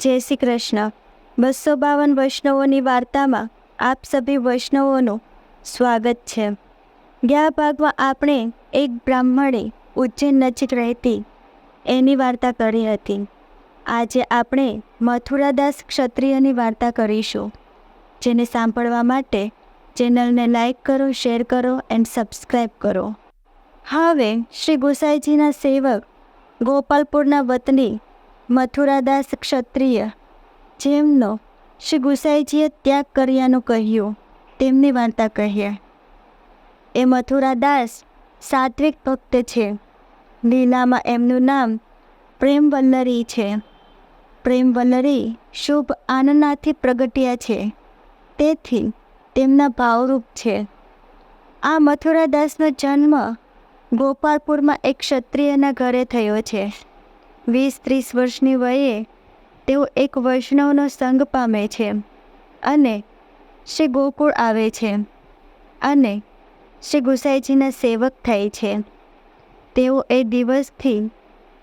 જય શ્રી કૃષ્ણ. બસો બાવન વૈષ્ણવોની વાર્તામાં આપ સભી વૈષ્ણવોનું સ્વાગત છે. ગયા ભાગમાં આપણે એક બ્રાહ્મણે ઉજ્જૈન નજીક રહેતી એની વાર્તા કરી હતી. આજે આપણે મથુરાદાસ ક્ષત્રિયની વાર્તા કરીશું, જેને સાંભળવા માટે ચેનલને લાઈક કરો, શેર કરો એન્ડ સબસ્ક્રાઈબ કરો. હવે શ્રી ગુસાઈજીના સેવક ગોપાલપુરના વતની મથુરાદાસ ક્ષત્રિય. જેમનો શ્રી ગુસાઈજીએ ત્યાગ કર્યાનું કહ્યું. તેમની વાર્તા કહીએ એ મથુરાદાસ સાત્વિક ભક્ત છે. લીલામાં એમનું નામ પ્રેમવલ્લરી છે. પ્રેમવલ્લરી શુભ આનંદનાથી પ્રગટ્યા છે. તેથી તેમના ભાવરૂપ છે. આ મથુરાદાસનો જન્મ ગોપાલપુરમાં એક ક્ષત્રિયના ઘરે થયો છે. વીસ ત્રીસ વર્ષની વયે તેઓ એક વૈષ્ણવનો સંગ પામે છે અને શ્રી ગોકુળ આવે છે અને શ્રી ગુસાઈજીના સેવક થાય છે. તેઓ એ દિવસથી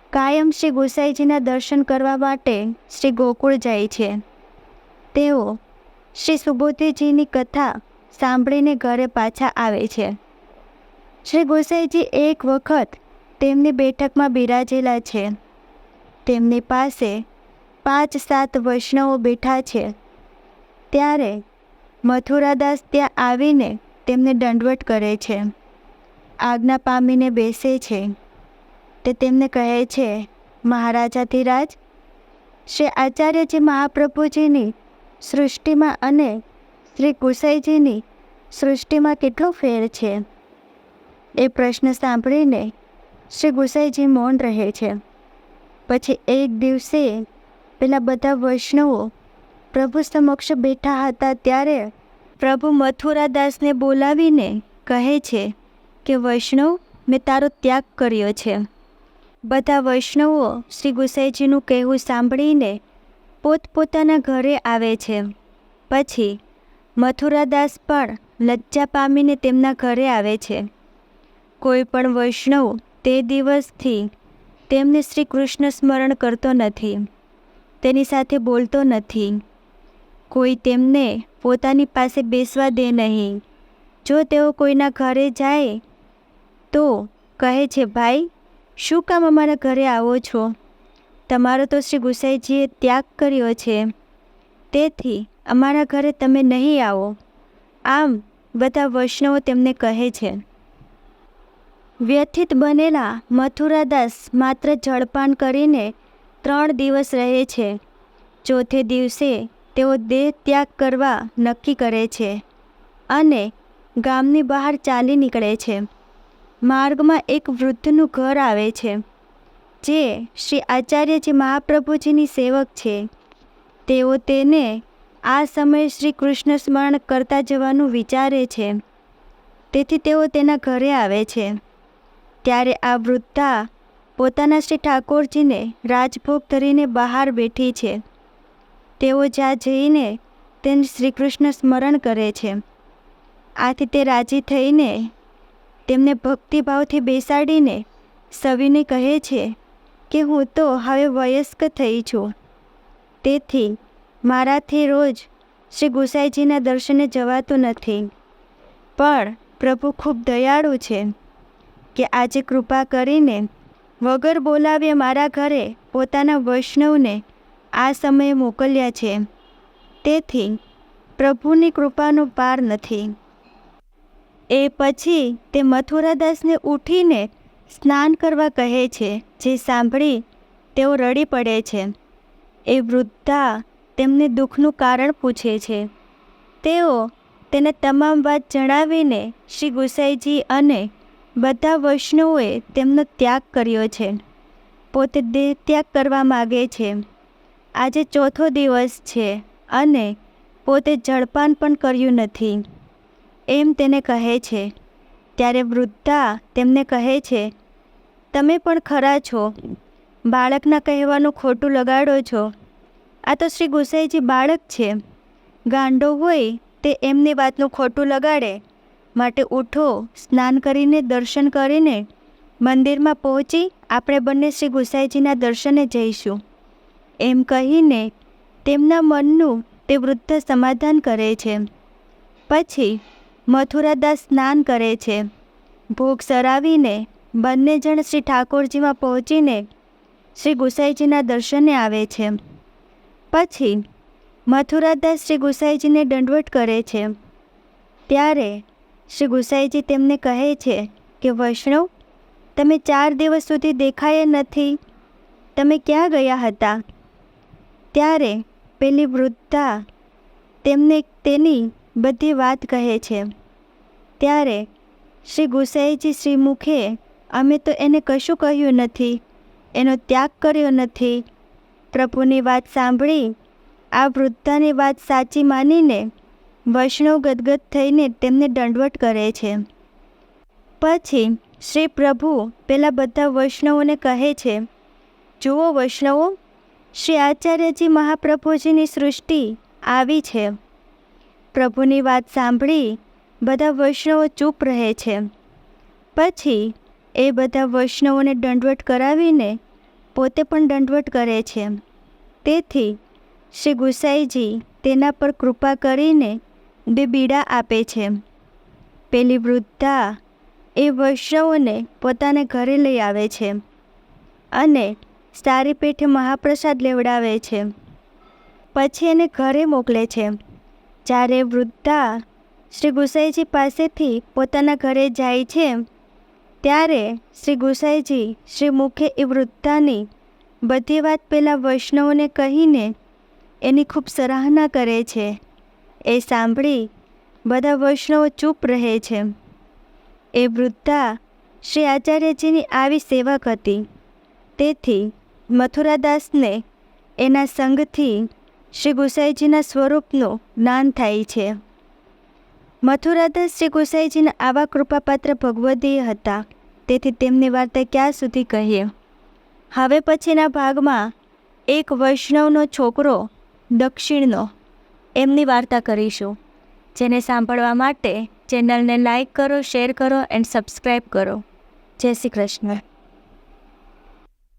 કાયમ શ્રી ગુસાઈજીના દર્શન કરવા માટે શ્રી ગોકુળ જાય છે. તેઓ શ્રી સુબોધીજીની કથા સાંભળીને ઘરે પાછા આવે છે. શ્રી ગોસાઈજી એક વખત તેમની બેઠકમાં બિરાજેલા છે. તેમની પાસે પાંચ સાત વૈષ્ણવો બેઠા છે. ત્યારે મથુરાદાસ ત્યાં આવીને તેમને દંડવટ કરે છે. આજ્ઞા પામીને બેસે છે. તે તેમને કહે છે, મહારાજાધિરાજ, શ્રી આચાર્યજી મહાપ્રભુજીની સૃષ્ટિમાં અને શ્રી કુસાઈજીની સૃષ્ટિમાં કેટલો ફેર છે? એ પ્રશ્ન સાંભળીને શ્રી ગુસાઈજી મૌન રહે છે. પછી એક દિવસે પેલા બધા વૈષ્ણવો પ્રભુ સમક્ષ બેઠા હતા ત્યારે પ્રભુ મથુરાદાસને બોલાવીને કહે છે કે, વૈષ્ણવ, મેં તારો ત્યાગ કર્યો છે. બધા વૈષ્ણવો શ્રી ગુસાઈજીનું કહેવું સાંભળીને પોતપોતાના ઘરે આવે છે. પછી મથુરાદાસ પણ લજ્જા પામીને તેમના ઘરે આવે છે. કોઈ પણ વૈષ્ણવ તે દિવસથી તેમને શ્રી કૃષ્ણ સ્મરણ કરતો નથી, તેની સાથે બોલતો નથી. કોઈ તેમને પોતાની પાસે બેસવા દે નહીં. જો તેઓ કોઈના ઘરે જાય, તો કહે છે, ભાઈ, શું કામ અમારા ઘરે આવો છો? તમારો તો શ્રી ગુસાઈજીએ ત્યાગ કર્યો છે. તેથી અમારા ઘરે તમે નહીં આવો. આમ બધા વૈષ્ણવો તેમને કહે છે. વ્યથિત બનેલા મથુરાદાસ માત્ર જળપાન કરીને ત્રણ દિવસ રહે છે. ચોથે દિવસે તેઓ દેહ ત્યાગ કરવા નક્કી કરે છે અને ગામની બહાર ચાલી નીકળે છે. માર્ગમાં એક વૃદ્ધનું ઘર આવે છે, જે શ્રી આચાર્યજી મહાપ્રભુજીની સેવક છે. તેઓ તેને આ સમયે શ્રી કૃષ્ણ સ્મરણ કરતા જવાનું વિચારે છે. તેથી તેઓ તેના ઘરે આવે છે. ત્યારે આ વૃદ્ધા પોતાના શ્રી ઠાકોરજીને રાજભોગ ધરીને બહાર બેઠી છે. તેઓ જ્યાં જઈને તેને શ્રી કૃષ્ણ સ્મરણ કરે છે. આથી તે રાજી થઈને તેમને ભક્તિભાવથી બેસાડીને સવિને કહે છે કે હું તો હવે વયસ્ક થઈ છું. તેથી મારાથી રોજ શ્રી ગુસાઈજીના દર્શને જવાતું નથી. પણ પ્રભુ ખૂબ દયાળુ છે. કે આજે કૃપા કરીને વગર બોલાવે મારા ઘરે પોતાના વૈષ્ણવને આ સમયે મોકલ્યા છે. તેથી પ્રભુની કૃપાનો પાર નથી. એ પછી તે મથુરાદાસને ઉઠીને સ્નાન કરવા કહે છે, જે સાંભળી તેઓ રડી પડે છે. એ વૃદ્ધા તેમને દુઃખનું કારણ પૂછે છે. તેઓ તેને તમામ વાત જણાવીને શ્રી ગુસાઈજી અને બધા વૈષ્ણવોએ તેમનો ત્યાગ કર્યો છે. પોતે દેહ ત્યાગ કરવા માગે છે. આજે ચોથો દિવસ છે અને પોતે જળપાન પણ કર્યું નથી. એમ તેને કહે છે. ત્યારે વૃદ્ધા તેમને કહે છે, તમે પણ ખરા છો. બાળકના કહેવાનું ખોટું લગાડો છો. આ તો શ્રી ગુસાઈજી બાળક છે. ગાંડો હોય તે એમની વાતનું ખોટું લગાડે. માટે ઉઠો, સ્નાન કરીને, દર્શન કરીને મંદિરમાં પહોંચી આપણે બંને શ્રી ગુસાઈજીના દર્શને જઈશું. એમ કહીને તેમના મનનું તે વૃદ્ધ સમાધાન કરે છે. પછી મથુરાદાસ સ્નાન કરે છે. ભોગ સરાવીને બંને જણ શ્રી ઠાકોરજીમાં પહોંચીને શ્રી ગુસાઈજીના દર્શને આવે છે. પછી મથુરાદાસ શ્રી ગુસાઈજીને દંડવટ કરે છે. ત્યારે શ્રી ગુસાઈજી તેમને કહે છે કે, વૈષ્ણવ, તમે ચાર દિવસ સુધી દેખાયા નથી. તમે ક્યાં ગયા હતા? ત્યારે પેલી વૃદ્ધા તેમને તેની બધી વાત કહે છે. ત્યારે શ્રી ગુસાઈજી શ્રી મુખે અમે તો એને કશું કહ્યું નથી. એનો ત્યાગ કર્યો નથી. પ્રભુની વાત સાંભળી આ વૃદ્ધાની વાત સાચી માનીને વૈષ્ણવ ગદગદ થઈને તેમને દંડવટ કરે છે. પછી શ્રી પ્રભુ પેલા બધા વૈષ્ણવોને કહે છે, જુઓ વૈષ્ણવો, શ્રી આચાર્યજી મહાપ્રભુજીની સૃષ્ટિ આવી છે. પ્રભુની વાત સાંભળી બધા વૈષ્ણવો ચૂપ રહે છે. પછી એ બધા વૈષ્ણવોને દંડવટ કરાવીને પોતે પણ દંડવટ કરે છે. તેથી શ્રી ગુસાઈજી તેના પર કૃપા કરીને બે બીડા આપે છે. પેલી વૃદ્ધા એ વૈષ્ણવોને પોતાને ઘરે લઈ આવે છે અને સારી પેઠે મહાપ્રસાદ લેવડાવે છે. પછી એને ઘરે મોકલે છે. જ્યારે વૃદ્ધા શ્રી ગુસાઈજી પાસેથી પોતાના ઘરે જાય છે, ત્યારે શ્રી ગુસાઈજી શ્રી મુખે એ વૃદ્ધાની બધી વાત પેલા વૈષ્ણવોને કહીને એની ખૂબ સરાહના કરે છે. એ સાંભળી બધા વૈષ્ણવો ચૂપ રહે છે. એ વૃદ્ધા શ્રી આચાર્યજીની આવી સેવક હતી. તેથી મથુરાદાસને એના સંગથી શ્રી ગુસાઈજીના સ્વરૂપનું જ્ઞાન થાય છે. મથુરાદાસ શ્રી ગુસાઈજીના આવા કૃપાપાત્ર ભગવદીય હતા. તેથી તેમની વાર્તા ક્યાં સુધી કહીએ? હવે પછીના ભાગમાં એક વૈષ્ણવનો છોકરો દક્ષિણનો એમની વાર્તા કરીશું. જેને સાંભળવા માટે ચેનલને લાઇક કરો, શેર કરો, એન્ડ સબસ્ક્રાઈબ કરો. જય શ્રી કૃષ્ણ.